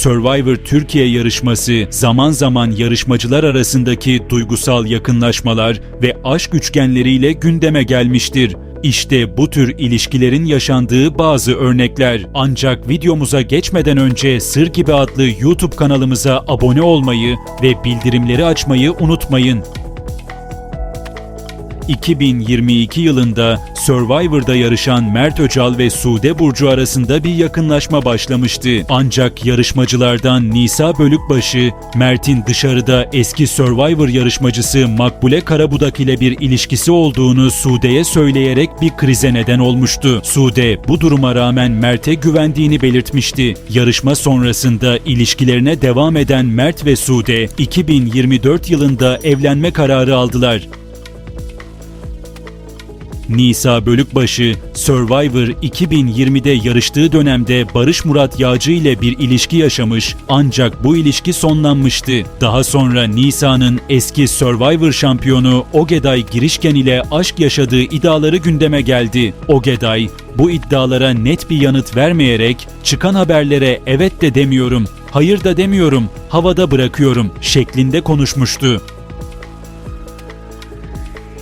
Survivor Türkiye yarışması zaman zaman yarışmacılar arasındaki duygusal yakınlaşmalar ve aşk üçgenleriyle gündeme gelmiştir. İşte bu tür ilişkilerin yaşandığı bazı örnekler. Ancak videomuza geçmeden önce Sır Gibi adlı YouTube kanalımıza abone olmayı ve bildirimleri açmayı unutmayın. 2022 yılında Survivor'da yarışan Mert Öcal ve Sude Burcu arasında bir yakınlaşma başlamıştı. Ancak yarışmacılardan Nisa Bölükbaşı, Mert'in dışarıda eski Survivor yarışmacısı Makbule Karabudak ile bir ilişkisi olduğunu Sude'ye söyleyerek bir krize neden olmuştu. Sude bu duruma rağmen Mert'e güvendiğini belirtmişti. Yarışma sonrasında ilişkilerine devam eden Mert ve Sude 2024 yılında evlenme kararı aldılar. Nisa Bölükbaşı, Survivor 2020'de yarıştığı dönemde Barış Murat Yağcı ile bir ilişki yaşamış ancak bu ilişki sonlanmıştı. Daha sonra Nisa'nın eski Survivor şampiyonu Ogeday Girişken ile aşk yaşadığı iddiaları gündeme geldi. Ogeday, bu iddialara net bir yanıt vermeyerek çıkan haberlere evet de demiyorum, hayır da demiyorum, havada bırakıyorum şeklinde konuşmuştu.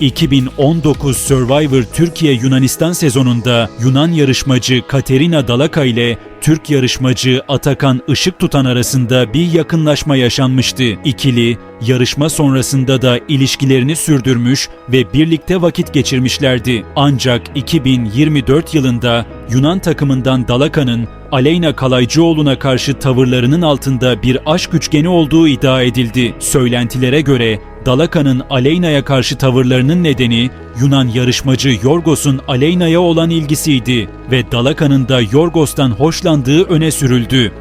2019 Survivor Türkiye Yunanistan sezonunda Yunan yarışmacı Katerina Dalaka ile Türk yarışmacı Atakan Işık Tutan arasında bir yakınlaşma yaşanmıştı. İkili yarışma sonrasında da ilişkilerini sürdürmüş ve birlikte vakit geçirmişlerdi. Ancak 2024 yılında Yunan takımından Dalaka'nın Aleyna Kalaycıoğlu'na karşı tavırlarının altında bir aşk üçgeni olduğu iddia edildi. Söylentilere göre Dalaka'nın Aleyna'ya karşı tavırlarının nedeni Yunan yarışmacı Yorgos'un Aleyna'ya olan ilgisiydi ve Dalaka'nın da Yorgos'tan hoşlandığı öne sürüldü.